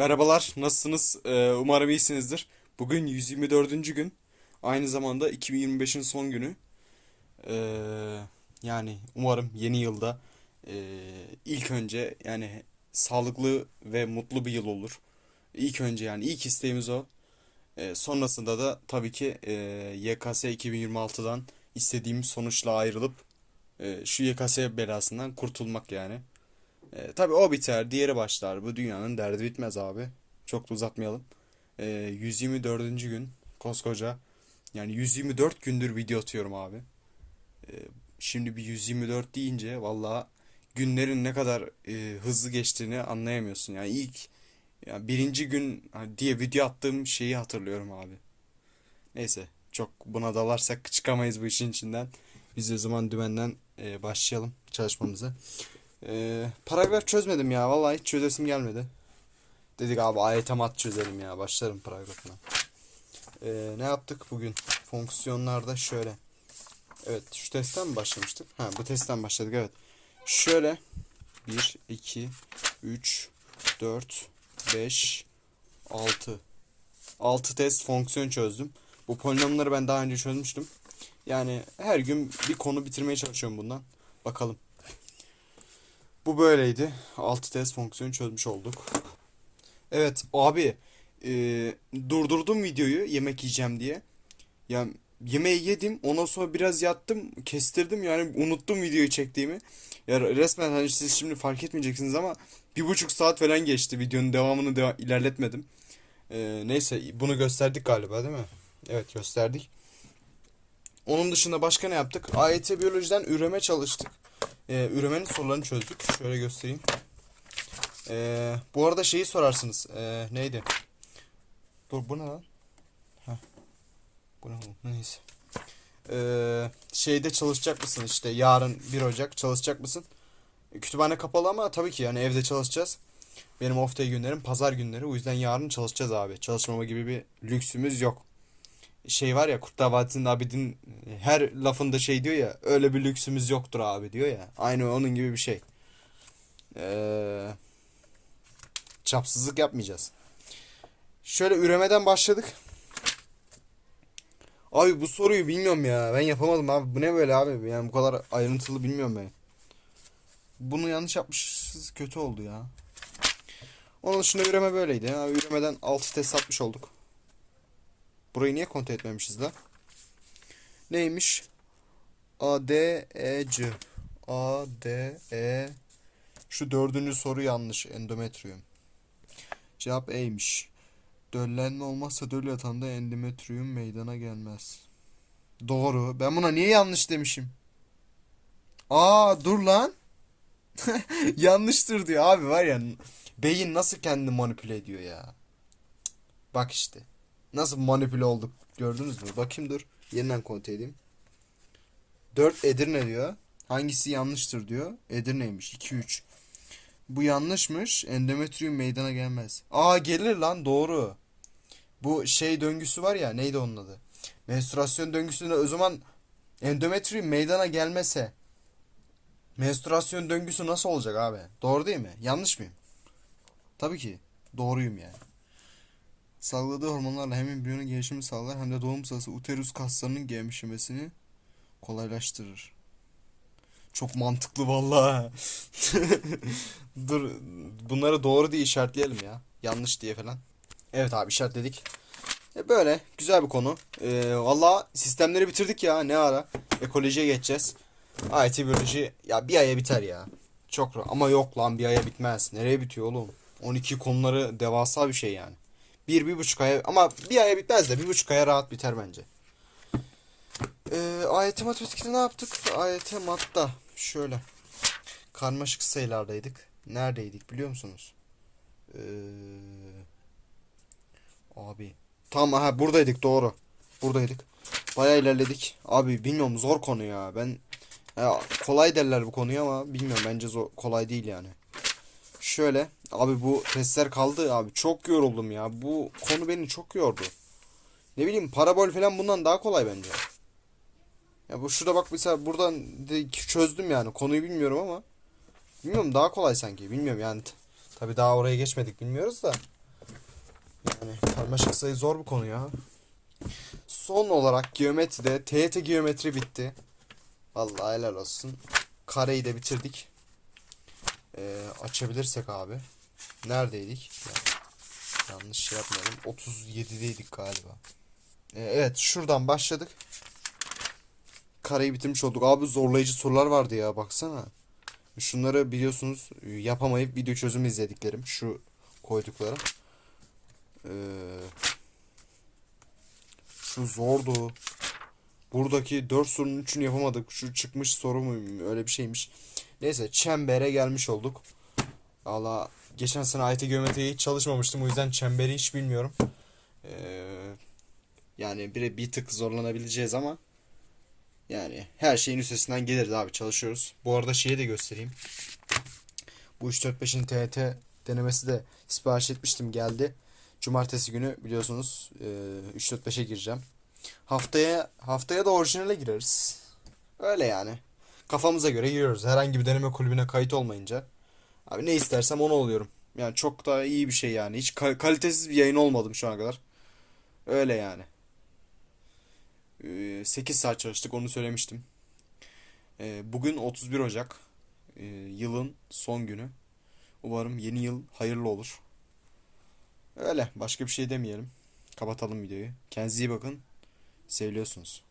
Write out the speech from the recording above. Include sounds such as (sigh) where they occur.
Merhabalar, nasılsınız? Ee, umarım iyisinizdir. Bugün 124. gün. Aynı zamanda 2025'in son günü. Ee, yani umarım yeni yılda ee, ilk önce yani sağlıklı ve mutlu bir yıl olur. İlk önce yani ilk isteğimiz o. Ee, sonrasında da tabii ki ee, YKS 2026'dan istediğimiz sonuçla ayrılıp ee, şu YKS belasından kurtulmak yani. E, tabii o biter, diğeri başlar. Bu dünyanın derdi bitmez abi. Çok da uzatmayalım. E, 124. gün koskoca. Yani 124 gündür video atıyorum abi. E, şimdi bir 124 deyince valla günlerin ne kadar e, hızlı geçtiğini anlayamıyorsun. Yani ilk yani birinci gün diye video attığım şeyi hatırlıyorum abi. Neyse çok buna dalarsak çıkamayız bu işin içinden. Biz o zaman dümenden e, başlayalım çalışmamıza. Ee, paragraf çözmedim ya. Vallahi hiç çözesim gelmedi. Dedik abi ayete mat çözelim ya. Başlarım paragrafına. Ee, ne yaptık bugün? Fonksiyonlarda şöyle. Evet şu testten mi başlamıştık? Ha bu testten başladık evet. Şöyle 1, 2, 3, 4, 5, 6. 6 test fonksiyon çözdüm. Bu polinomları ben daha önce çözmüştüm. Yani her gün bir konu bitirmeye çalışıyorum bundan. Bakalım. Bu böyleydi. 6 test fonksiyonu çözmüş olduk. Evet abi e, durdurdum videoyu yemek yiyeceğim diye. Ya yemeği yedim ondan sonra biraz yattım kestirdim yani unuttum videoyu çektiğimi. Ya resmen hani siz şimdi fark etmeyeceksiniz ama bir buçuk saat falan geçti videonun devamını deva ilerletmedim. E, neyse bunu gösterdik galiba değil mi? Evet gösterdik. Onun dışında başka ne yaptık? AYT biyolojiden üreme çalıştık. Ee, üremenin sorularını çözdük. Şöyle göstereyim. Ee, bu arada şeyi sorarsınız. Ee, neydi? Dur bu ne lan? Heh. Bu ne oğlum? Neyse. Ee, şeyde çalışacak mısın işte yarın 1 Ocak çalışacak mısın? Kütüphane kapalı ama tabii ki yani evde çalışacağız. Benim off day günlerim pazar günleri. O yüzden yarın çalışacağız abi. Çalışmama gibi bir lüksümüz yok. Şey var ya Kurtlar Vadisi'nin Abidin her lafında şey diyor ya öyle bir lüksümüz yoktur abi diyor ya. Aynı onun gibi bir şey. Ee, çapsızlık yapmayacağız. Şöyle üremeden başladık. Abi bu soruyu bilmiyorum ya. Ben yapamadım abi. Bu ne böyle abi? Yani bu kadar ayrıntılı bilmiyorum ben. Bunu yanlış yapmışız. Kötü oldu ya. Onun dışında üreme böyleydi. Abi, üremeden 6 test atmış olduk. Burayı niye kontrol etmemişiz la? Neymiş? A, D, E, C. A, D, E. Şu dördüncü soru yanlış. Endometrium. Cevap E'ymiş. Döllenme olmazsa döl yatağında endometrium meydana gelmez. Doğru. Ben buna niye yanlış demişim? Aa dur lan. (laughs) Yanlıştır diyor abi var ya. Beyin nasıl kendini manipüle ediyor ya. Bak işte. Nasıl manipüle olduk gördünüz mü? Bakayım dur. Yeniden kontrol edeyim. 4 Edirne diyor. Hangisi yanlıştır diyor. Edirne'ymiş. 2 3. Bu yanlışmış. Endometrium meydana gelmez. Aa gelir lan doğru. Bu şey döngüsü var ya neydi onun adı? Menstruasyon döngüsünde o zaman endometrium meydana gelmese menstruasyon döngüsü nasıl olacak abi? Doğru değil mi? Yanlış mıyım? Tabii ki. Doğruyum yani. Salgıladığı hormonlarla hem embriyonun gelişimini sağlar hem de doğum sırası uterus kaslarının gevşemesini kolaylaştırır. Çok mantıklı vallahi. (laughs) Dur bunları doğru diye işaretleyelim ya. Yanlış diye falan. Evet abi işaretledik. E böyle güzel bir konu. E, valla sistemleri bitirdik ya ne ara. Ekolojiye geçeceğiz. IT biyoloji ya bir aya biter ya. Çok. Ama yok lan bir aya bitmez. Nereye bitiyor oğlum? 12 konuları devasa bir şey yani. Bir, bir buçuk aya ama bir aya bitmez de bir buçuk aya rahat biter bence. Ee, AYT matematikte ne yaptık? AYT matta şöyle. Karmaşık sayılardaydık. Neredeydik biliyor musunuz? Ee, abi. Tamam ha buradaydık doğru. Buradaydık. Bayağı ilerledik. Abi bilmiyorum zor konu ya. Ben ya, kolay derler bu konuyu ama bilmiyorum bence zor, kolay değil yani. Şöyle abi bu testler kaldı abi çok yoruldum ya. Bu konu beni çok yordu. Ne bileyim parabol falan bundan daha kolay bence. Ya bu şurada bak mesela buradan çözdüm yani konuyu bilmiyorum ama bilmiyorum daha kolay sanki bilmiyorum yani tabi daha oraya geçmedik bilmiyoruz da Yani karmaşık sayı zor bir konu ya. Son olarak geometride TYT geometri bitti. Vallahi helal olsun. Kareyi de bitirdik. Ee, açabilirsek abi. Neredeydik? Ya, yanlış şey yapmayalım. 37'deydik galiba. Ee, evet şuradan başladık. Kareyi bitirmiş olduk. Abi zorlayıcı sorular vardı ya baksana. Şunları biliyorsunuz e, yapamayıp video çözümü izlediklerim. Şu koydukları. Ee, şu zordu. Buradaki 4 sorunun 3'ünü yapamadık. Şu çıkmış soru mu öyle bir şeymiş. Neyse çembere gelmiş olduk. Valla geçen sene IT geometriye hiç çalışmamıştım. O yüzden çemberi hiç bilmiyorum. Ee, yani bir, bir tık zorlanabileceğiz ama yani her şeyin üstesinden geliriz abi çalışıyoruz. Bu arada şeyi de göstereyim. Bu 3-4-5'in TET denemesi de sipariş etmiştim geldi. Cumartesi günü biliyorsunuz e, 3-4-5'e gireceğim. Haftaya haftaya da orijinale gireriz. Öyle yani. Kafamıza göre giriyoruz. Herhangi bir deneme kulübüne kayıt olmayınca. Abi ne istersem onu oluyorum. Yani çok da iyi bir şey yani. Hiç ka- kalitesiz bir yayın olmadım şu ana kadar. Öyle yani. Ee, 8 saat çalıştık onu söylemiştim. Ee, bugün 31 Ocak. Ee, yılın son günü. Umarım yeni yıl hayırlı olur. Öyle. Başka bir şey demeyelim. Kapatalım videoyu. Kendinize iyi bakın. Seviliyorsunuz.